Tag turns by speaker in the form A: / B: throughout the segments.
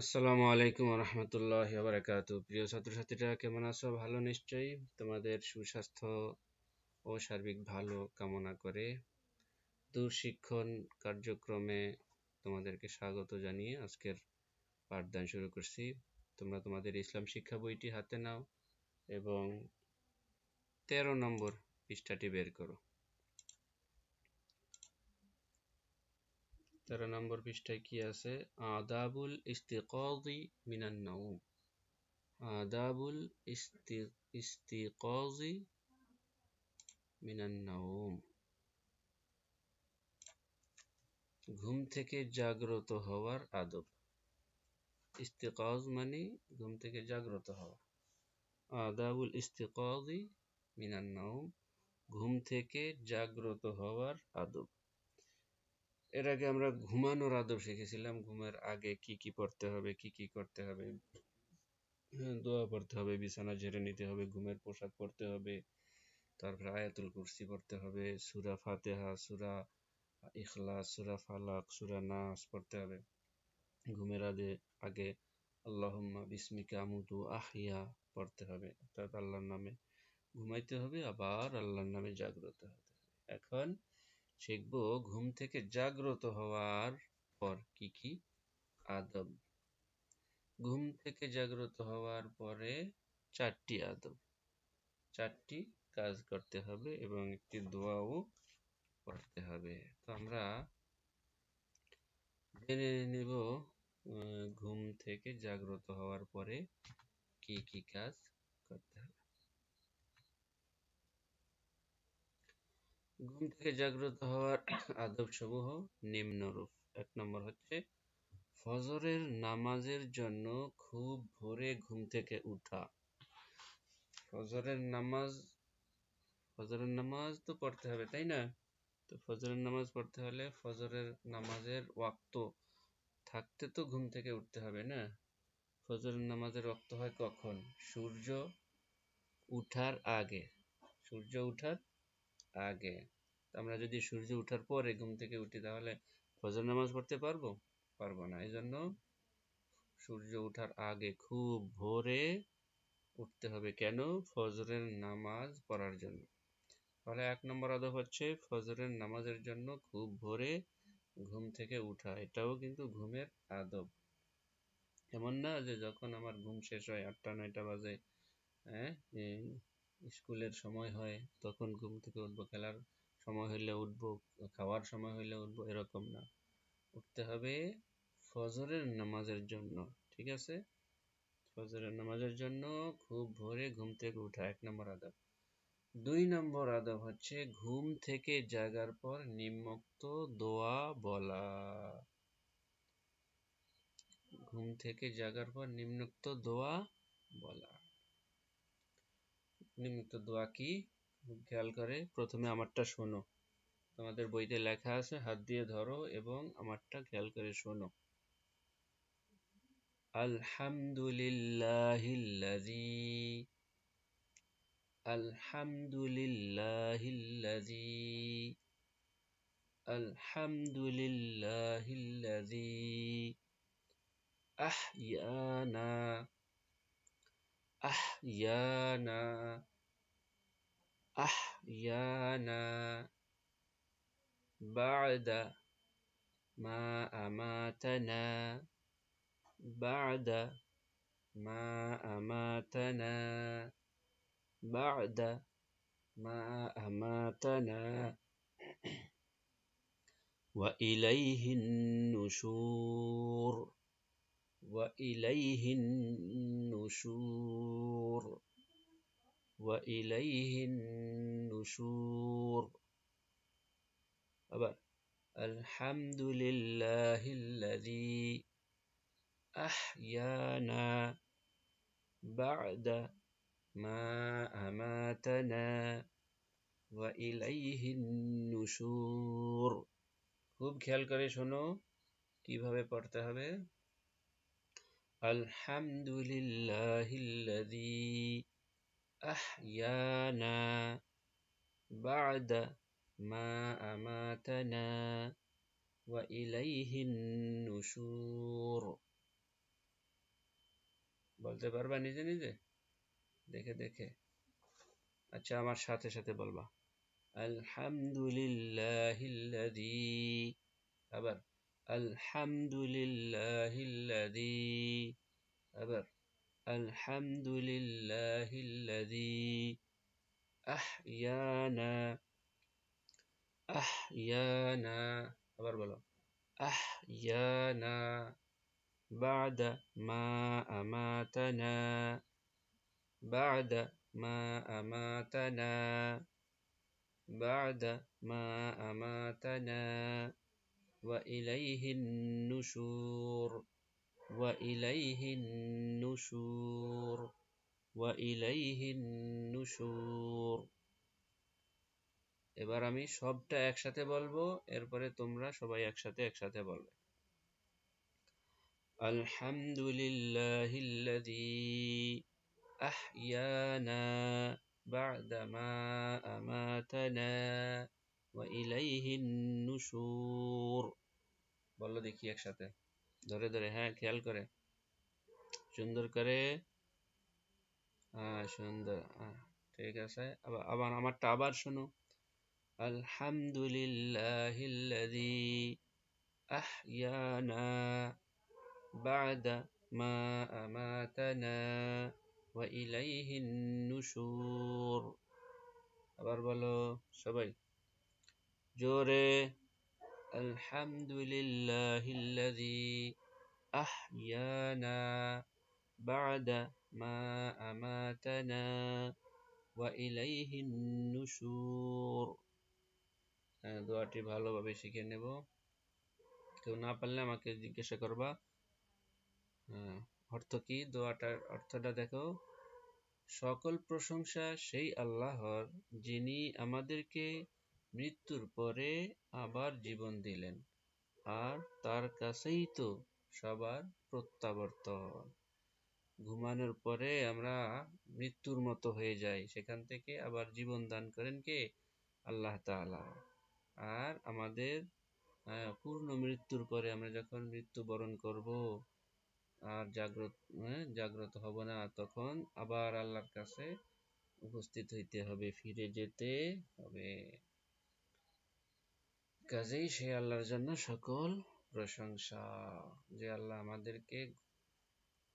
A: আসসালামু আলাইকুম রহমতুল্লাহ বারাকাত প্রিয় ছাত্রছাত্রীরা, কেমন আছো? ভালো নিশ্চয়ই। তোমাদের সুস্বাস্থ্য ও সার্বিক ভালো কামনা করে দূরশিক্ষণ কার্যক্রমে তোমাদেরকে স্বাগত জানিয়ে আজকের পাঠদান শুরু করছি। তোমরা তোমাদের ইসলাম শিক্ষা বইটি হাতে নাও এবং তেরো নম্বর পৃষ্ঠাটি বের করো। তেরো নম্বর পৃষ্ঠায় কি আছে? আদাবুল ইস্তিকাদি মিনান নাউম। আদাবুল ইস্তিকাজি মিনান নাউম। ঘুম থেকে জাগ্রত হওয়ার আদব। ইস্তিকাজ মানে ঘুম থেকে জাগ্রত হওয়া। আদাবুল ইস্তিকাজি মিনান নাউম। ঘুম থেকে জাগ্রত হওয়ার আদব। এর আগে আমরা ঘুমানোর আদব শিখেছিলাম। ঘুমের আগে কি কি পড়তে হবে কি কি করতে হবে হ্যাঁ, দোয়া পড়তে হবে বিছানা ঝেড়ে নিতে হবে ঘুমের পোশাক পরতে হবে তারপরে আয়াতুল কুরসি পড়তে হবে সুরা ফাতেহা সুরা ইখলাস সুরা ফালাক সুরা নাস পড়তে হবে। ঘুমের আগে আগে আল্লাহম্মা বিসমিকা আমুতু আহিয়া পড়তে হবে। অর্থাৎ আল্লাহর নামে ঘুমাইতে হবে আবার আল্লাহর নামে জাগ্রত হতে হবে। এখন শিখব ঘুম থেকে জাগ্রত হওয়ার পর কি কি? আদব। ঘুম থেকে জাগ্রত হওয়ার পরে চারটি আদব। চারটি কাজ করতে হবে এবং একটি দোয়াও পড়তে হবে। তো আমরা জেনে নেব ঘুম থেকে জাগ্রত হওয়ার পরে কি কি কাজ করতে হবে। ঘুম থেকে জাগ্রত হওয়ার আদব সমূহ নিম্নরূপ। এক নম্বর হচ্ছে, ফজরের নামাজের জন্য খুব ভোরে ঘুম থেকে উঠা। ফজরের নামাজ ফজরের নামাজ তো পড়তে হবে, তাই না? তো ফজরের নামাজ পড়তে হলে ফজরের নামাজের ওয়াক্ত থাকতে তো ঘুম থেকে উঠতে হবে না? ফজরের নামাজের ওয়াক্ত হয় কখন? সূর্য উঠার আগে। সূর্য উঠার আগে। আমরা যদি সূর্য উঠার পরে ঘুম থেকে উঠি, তাহলে ফজর নামাজ পড়তে পারব? পারব না। এই জন্য সূর্য উঠার আগে খুব ভোরে উঠতে হবে। কেন? ফজরের নামাজ পড়ার জন্য। তাহলে এক নম্বর আদব হচ্ছে ফজরের নামাজের জন্য খুব ভোরে ঘুম থেকে উঠা। এটাও কিন্তু ঘুমের আদব। এমন না যে যখন আমার ঘুম শেষ হয় আটটা, নয়টা বাজে হ্যাঁ স্কুলের সময় হয়, তখন ঘুম থেকে উঠবো। খেলার সময় হইলে উঠবো, খাওয়ার সময় হইলে উঠবো, এরকম না। উঠতে হবে ফজরের নামাজের জন্য, ঠিক আছে? ফজরের নামাজের জন্য খুব ভোরে ঘুম থেকে উঠা, এক নম্বর আদব। দুই নম্বর আদব হচ্ছে ঘুম থেকে জাগার পর নিম্মুক্ত দোয়া বলা। ঘুম থেকে জাগার পর নিম্নোক্ত দোয়া বলা। নিম্নোক্ত দোয়া কি? খেয়াল করে, প্রথমে আমারটা শোনো। তোমাদের বইতে লেখা আছে, হাত দিয়ে ধরো এবং আমারটা খেয়াল করে শোনো। আলহামদুলিল্লাহিল্লাযী আলহামদুলিল্লাহিল্লাযী আলহামদুলিল্লাহিল্লাযী আহইয়ানা আহইয়ানা أحيانا بعد ما أماتنا بعد ما أماتنا بعد ما أماتنا. وإليه النشور وإليه النشور. وإليه النشور أبا الحمد لله الذي أحيانا بعد ما أماتنا وإليه النشور খুব খেয়াল করে শোনো কিভাবে পড়তে হবে আলহামদুলিল্লাহিল্লাযী أحيانا بعد ما أماتنا وإليه النشور বলতে পারবা নিজে নিজে দেখে দেখে আচ্ছা আমার সাথে সাথে বলবা আলহামদুলিল্লাহিল্লাযী আবার আলহামদুলিল্লাহিল্লাযী আবার الحمد لله الذي أحيانا أحيانا أحيانا بعد ما أماتنا بعد ما أماتنا بعد ما أماتنا وإليه النشور. وإليه النشور وإليه النشور এবার আমি সবটা একসাথে বলবো এরপরে তোমরা সবাই একসাথে একসাথে বলবে الحمد لله الذي أحيانا بعدما أماتنا وإليه النشور বলো দেখি একসাথে ধরে ধরে হ্যাঁ খেয়াল করে। সুন্দর করে হ্যাঁ সুন্দর ঠিক আছে। আবার আবার আমারটা আবার শোনো। আলহামদুলিল্লাহ আহইয়ানা বা'দা মা আমাতানা ওয়া ইলাইহিন নুশুর। আবার বলো সবাই। জোরে الحمد لله الذي أحيانا بعد ما أماتنا وإليه النشور দোয়াটি ভালোভাবে শিখে নেব কেউ না পারলে আমাকে জিজ্ঞাসা করবা হ্যাঁ, অর্থ কি দোয়াটার অর্থটা দেখো সকল প্রশংসা সেই আল্লাহর যিনি আমাদেরকে মৃত্যুর পরে আবার জীবন দিলেন। আর তার কাছেই তো সবার প্রত্যাবর্তন। ঘুমানোর পরে আমরা মৃত্যুর মতো হয়ে যাই। সেখান থেকে আবার জীবন দান করেন কে? আল্লাহ তাআলা। আর আমাদের পূর্ণ মৃত্যুর পরে আমরা যখন মৃত্যুবরণ করব আর জাগ্রত হ্যাঁ, জাগ্রত হব না তখন আবার আল্লাহর কাছে উপস্থিত হইতে হবে ফিরে যেতে হবে। কাজেই সে আল্লাহর জন্য সকল প্রশংসা। যে আল্লাহ আমাদেরকে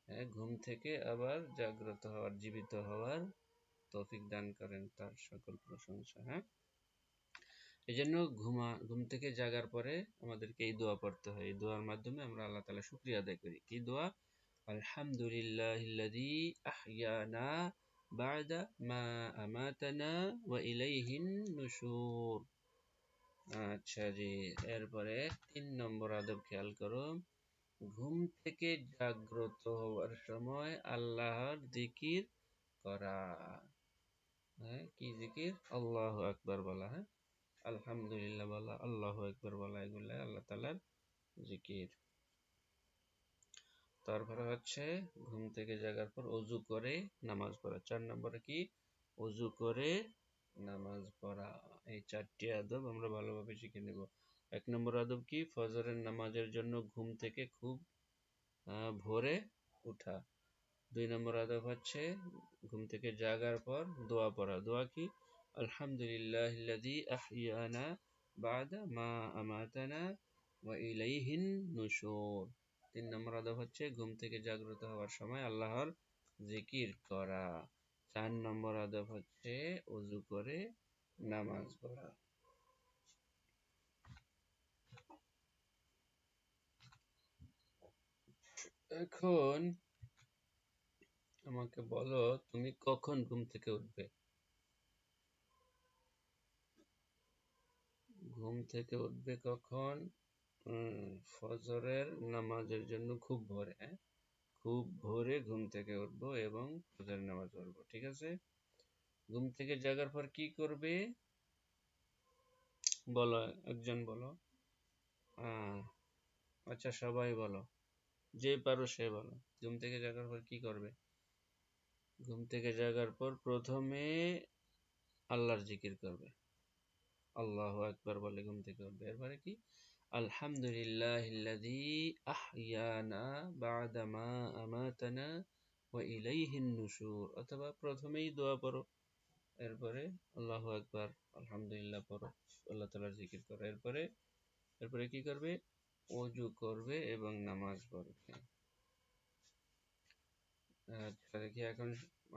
A: হ্যাঁ, ঘুম থেকে আবার জাগ্রত হওয়ার জীবিত হওয়ার তৌফিক দান করেন তার সকল প্রশংসা হ্যাঁ? এই জন্য ঘুমা ঘুম থেকে জাগার পরে আমাদেরকে এই দোয়া পড়তে হয়। এই দোয়ার মাধ্যমে আমরা আল্লাহ তালা শুক্রিয়া আদায় করি। কি দোয়া? আলহামদুলিল্লাহিল্লাযী আহইয়ানা বা'দা মা আমাতানা ওয়া ইলাইহিন নুশুর। আচ্ছা জি, এরপরে তিন নম্বর আদব খেয়াল করো। ঘুম থেকে জাগ্রত হওয়ার সময় আল্লাহর জিকির করা। হ্যাঁ কি জিকির? আল্লাহ আকবার বলা হ্যাঁ? আলহামদুলিল্লাহ বলা, আল্লাহ একবার বলা, এগুলো আল্লাহ তালার জিকির। তারপরে হচ্ছে ঘুম থেকে জাগার পর অজু করে নামাজ পড়া। চার নম্বরে কি? অজু করে নামাজ পড়া, এই চারটি আদব আমরা ভালোভাবে শিখে নেব। এক নম্বর আদব কি? ফজরের নামাজের জন্য ঘুম থেকে খুব ভোরে উঠা। দুই নম্বর আদব হচ্ছে ঘুম থেকে জাগার পর দোয়া পড়া। দোয়া কি? আলহামদুলিল্লাহ তিন নম্বর আদব হচ্ছে ঘুম থেকে জাগ্রত হওয়ার সময় আল্লাহর জিকির করা। চার নম্বর আদব হচ্ছে অজু করে নামাজ পড়া। এখন আমাকে বলো, তুমি কখন ঘুম থেকে উঠবে? ঘুম থেকে উঠবে কখন? ফজরের নামাজের জন্য খুব ভোরে হ্যাঁ? খুব ভোরে ঘুম থেকে উঠবো এবং ফজরের নামাজ পড়ব, ঠিক আছে? ঘুম থেকে জাগার পর কি করবে? বলো, একজন বলো। আচ্ছা সবাই বলো। যে পারো সে বলো। ঘুম থেকে জাগার পর কি করবে? ঘুম থেকে জাগার পর প্রথমে আল্লাহর জিকির করবে। আল্লাহ একবার বলে ঘুম থেকে উঠবে। এরপরে কি? আমাতানা ওয়া ইলাইহিন নুশুর। অথবা প্রথমেই দোয়া পড়ো, এরপরে আলহামদুলিল্লাহ আল্লাহ জিকির করো। এরপরে এরপরে কি করবে? অজু করবে এবং নামাজ পড়বে। আচ্ছা দেখি এখন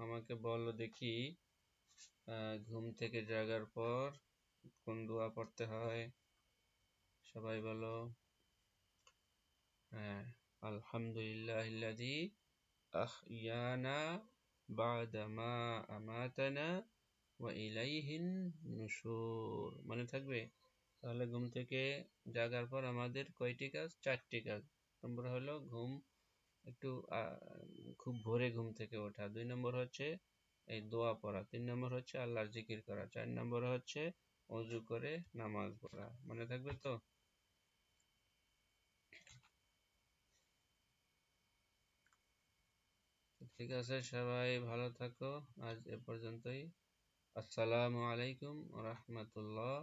A: আমাকে বলো দেখি ঘুম থেকে জাগার পর কোন দোয়া পড়তে হয়? সবাই বলো হ্যাঁ আলহামদুলিল্লাহ নুশুর। মনে থাকবে? তাহলে ঘুম থেকে জাগার পর আমাদের কয়টি কাজ? চারটি কাজ। নম্বর হলো ঘুম, একটু খুব ভোরে ঘুম থেকে ওঠা। দুই নম্বর হচ্ছে এই দোয়া পড়া। তিন নম্বর হচ্ছে আল্লাহর জিকির করা। চার নম্বর হচ্ছে অজু করে নামাজ পড়া। মনে থাকবে তো? ঠিক আছে, সবাই ভালো থাকো। আজ এ পর্যন্তই। আসসালামু আলাইকুম রহমতুল্লাহ।